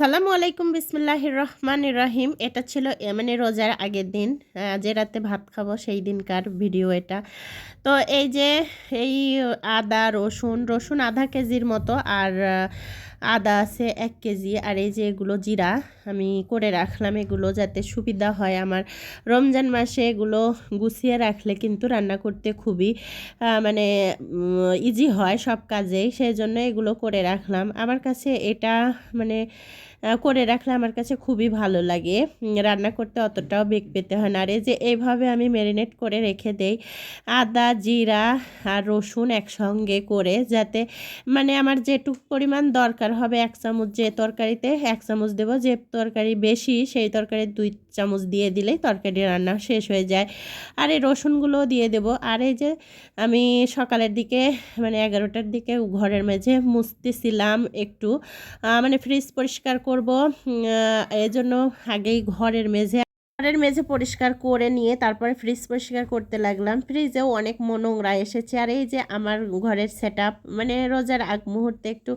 সালামু আলাইকুম বিসমুল্লাহ রহমান রাহিম। এটা ছিল মানে রোজার আগের দিন যে রাতে ভাত খাব সেই দিনকার ভিডিও এটা। তো এই যে এই আদা, রসুন রসুন আধা কেজির মতো, আর আদা আছে এক কেজি আর এই যে এগুলো জিরা আমি করে রাখলাম, এগুলো যাতে সুবিধা হয় আমার। রমজান মাসে এগুলো গুছিয়ে রাখলে কিন্তু রান্না করতে খুবই মানে ইজি হয় সব কাজেই সেই জন্য এগুলো করে রাখলাম। আমার কাছে এটা মানে করে রাখলে আমার কাছে খুবই ভালো লাগে। রান্না করতে অতটাও বেগ পেতে হয় না। আর এই যে এইভাবে আমি ম্যারিনেট করে রেখে দেই, আদা, জিরা আর রসুন একসঙ্গে করে, যাতে মানে আমার যেটুক পরিমাণ দরকার হবে এক চামচ যে তরকারিতে এক চামচ দেবো। যে তরকারি বেশি, সেই তরকারি দুই চামচ দিয়ে দিলেই তরকারি রান্না শেষ হয়ে যায়। আর এই রসুনগুলো দিয়ে দেব। আর এই যে আমি সকালের দিকে মানে এগারোটার দিকে ঘরের মেঝে মুছতেছিলাম একটু। মানে ফ্রিজ পরিষ্কার করব। এই জন্য আগেই ঘরের মেঝে ঘরের মেঝে পরিষ্কার করে নিয়ে তারপরে ফ্রিজ পরিষ্কার করতে লাগলাম। ফ্রিজেও অনেক নোংরা এসেছে। আর এই যে আমার ঘরের সেট মানে রোজার আগ মুহূর্তে একটু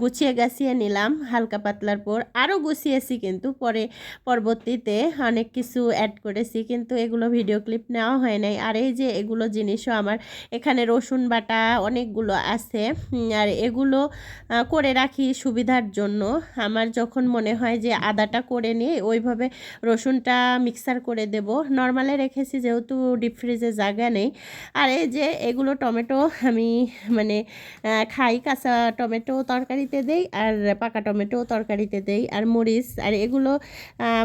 গুছিয়ে গাছিয়ে নিলাম হালকা পাতলার পর। আরও গুছিয়েছি কিন্তু পরে পরবর্তীতে অনেক কিছু অ্যাড করেছি, কিন্তু এগুলো ভিডিও ক্লিপ নেওয়া হয় নাই। আর এই যে এগুলো জিনিসও আমার এখানে রসুন বাটা অনেকগুলো আছে। আর এগুলো করে রাখি সুবিধার জন্য। আমার যখন মনে হয় যে আদাটা করে নিয়ে ওইভাবে রসুনটা মিক্সার করে দেব। নর্মালে রেখেছি যেহেতু ডিপ ফ্রিজে জায়গা নেই। আর এই যে এগুলো টমেটো আমি মানে খাই, কাঁচা টমেটো তরকারিতে দেই আর পাকা টমেটো তরকারিতে দেই আর মরিচ আর এগুলো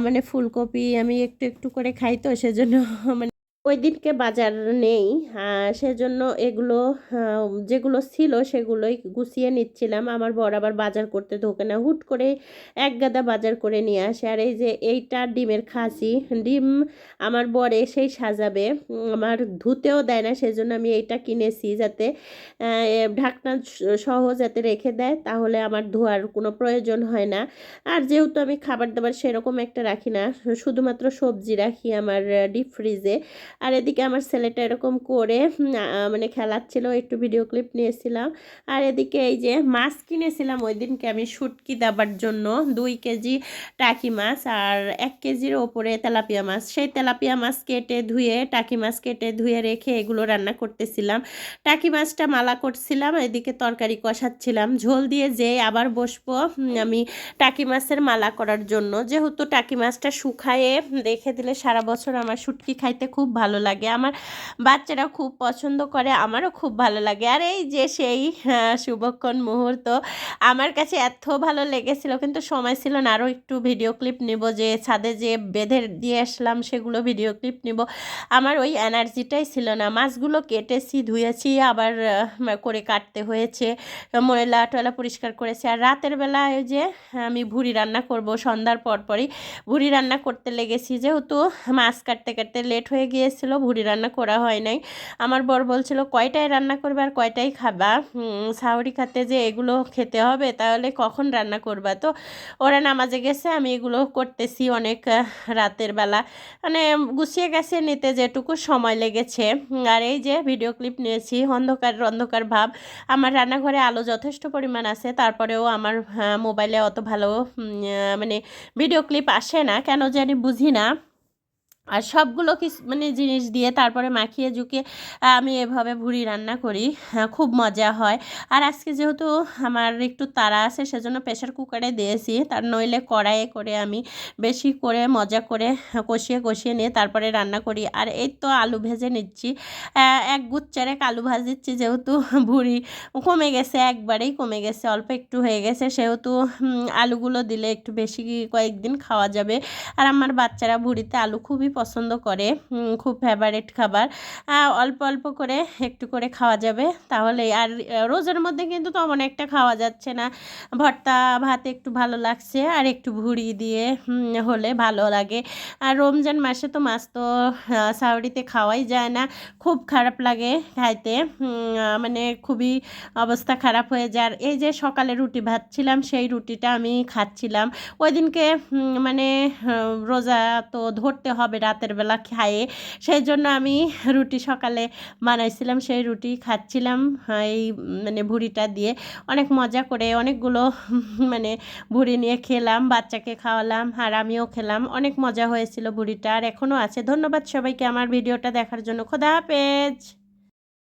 মানে ফুলকপি আমি একটু একটু করে খাই তো, সেজন্য মানে ওই দিনকে বাজার নেই। সেজন্য এগুলো যেগুলো ছিল সেগুলোই গুছিয়ে নিচ্ছিলাম। আমার বর আবার বাজার করতে ঢোকে না। হুট করে এক গাদা বাজার করে নিয়ে আসে। আর এই যে এইটা ডিমের খাসি, ডিম আমার বর এসেই সাজাবে। আমার ধুতেও দেয় না, সেজন্য আমি এইটা কিনেছি যাতে ঢাকনা সহ যাতে রেখে দেয়, তাহলে আমার ধোয়ার কোনো প্রয়োজন হয় না। আর যেহেতু আমি খাবার দাবার সেরকম একটা রাখি না, শুধুমাত্র সবজি রাখি আমার ডিপ ফ্রিজে আর এদিকে আমার ছেলেটা এরকম করে মানে খেলাচ্ছিল, একটু ভিডিও ক্লিপ নিয়েছিলাম। আর এদিকে এই যে মাছ কিনেছিলাম ওই দিনকে আমি শুটকি দেবার জন্য, দুই কেজি টাকি মাছ আর এক কেজির ওপরে তেলাপিয়া মাছ। সেই তেলাপিয়া মাছ কেটে ধুয়ে, টাকি মাছ কেটে ধুয়ে রেখে এগুলো রান্না করতেছিলাম। টাকি মাছটা মালা করছিলাম, এদিকে তরকারি কষাচ্ছিলাম। ঝোল দিয়ে যে আবার বসবো আমি টাকি মাছের মালা করার জন্য। যেহেতু টাকি মাছটা শুকায়ে রেখে দিলে সারা বছর আমার শুটকি খাইতে খুব ভালো লাগে। আমার বাচ্চারা খুব পছন্দ করে, আমারও খুব ভালো লাগে। আর এই যে সেই শুভক্ষণ মুহূর্ত আমার কাছে এত ভালো লেগেছিল। কিন্তু সময় ছিল না, আরও একটু ভিডিও ক্লিপ নিব যে, ছাদে যে বেঁধে দিয়ে আসলাম সেগুলো ভিডিও ক্লিপ নিব। আমার ওই এনার্জিটাই ছিল না। মাছগুলো কেটেছি, ধুয়েছি, আবার করে কাটতে হয়েছে। ময়লা টয়লা পরিষ্কার করেছি। আর রাতের বেলা ওই যে, আমি ভুড়ি রান্না করব, সন্ধ্যার পর পরই ভুড়ি রান্না করতে লেগেছি। যেহেতু মাছ কাটতে কাটতে লেট হয়ে গিয়েছিল ভুড়ি রান্না করা হয় নাই। আমার বর বলছিল, কয়টায় রান্না করবে আর কয়টায় খাবা? সাউরি খাতে যে এগুলো খেতে হবে, তাহলে কখন রান্না করবা? তো ওরা নামাজে গেছে, আমি এগুলো করতেছি অনেক রাতের বেলা। মানে গুছিয়ে গেছে, নিতে যেটুকু সময় লেগেছে। আর এই যে ভিডিও ক্লিপ নিয়েছি, অন্ধকার অন্ধকার ভাব, আমার রান্নাঘরে আলো যথেষ্ট পরিমাণ আছে, তারপরেও আমার মোবাইলে অত ভালো মানে ভিডিও ক্লিপ আসে না, কেন জানি বুঝি না। আর সবগুলো কিছু মানে জিনিস দিয়ে তারপরে মাখিয়ে ঝুঁকিয়ে আমি এভাবে ভুড়ি রান্না করি হ্যাঁ, খুব মজা হয়। আর আজকে যেহেতু আমার একটু তাড়া আছে সেজন্য প্রেশার কুকারে দিয়েছি। তার নইলে কড়াইয়ে করে আমি বেশি করে মজা করে কষিয়ে কষিয়ে নিয়ে তারপরে রান্না করি। আর এই তো আলু ভেজে নিচ্ছি। এক গুচ্চারেক আলু ভাজিচ্ছি যেহেতু ভুড়ি কমে গেছে একবারেই কমে গেছে অল্প একটু হয়ে গেছে। সেহেতু আলুগুলো দিলে একটু বেশি কয়েকদিন খাওয়া যাবে। আর আমার বাচ্চারা ভুড়িতে আলু খুবই পছন্দ করে খুব ফেভারিট খাবার। অল্প অল্প করে একটু করে খাওয়া যাবে তাহলে। আর রোজার মধ্যে কিন্তু তেমন একটা খাওয়া যাচ্ছে না। ভর্তা, ভাত একটু ভালো লাগছে আর একটু ভুড়ি দিয়ে হলে ভালো লাগে। আর রমজান মাসে তো মাছ তো সাউরিতে খাওয়াই যায় না। খুব খারাপ লাগে খাইতে। মানে খুবই অবস্থা খারাপ হয়ে যায়। আর এই যে সকালে রুটি ভাজছিলাম সেই রুটিটা আমি খাচ্ছিলাম। ওই দিনকে মানে রোজা তো ধরতে হবে রাতের বেলা খায়ে সেই জন্য আমি রুটি সকালে বানাইছিলাম, সেই রুটি খাচ্ছিলাম, এই মানে ভুড়িটা দিয়ে। অনেক মজা করে অনেকগুলো মানে ভুড়ি নিয়ে খেলাম, বাচ্চাকে খাওয়ালাম আর আমিও খেলাম। অনেক মজা হয়েছিল ভুড়িটা আর এখনও আছে। ধন্যবাদ সবাইকে আমার ভিডিওটা দেখার জন্য। খোদা হাফেজ।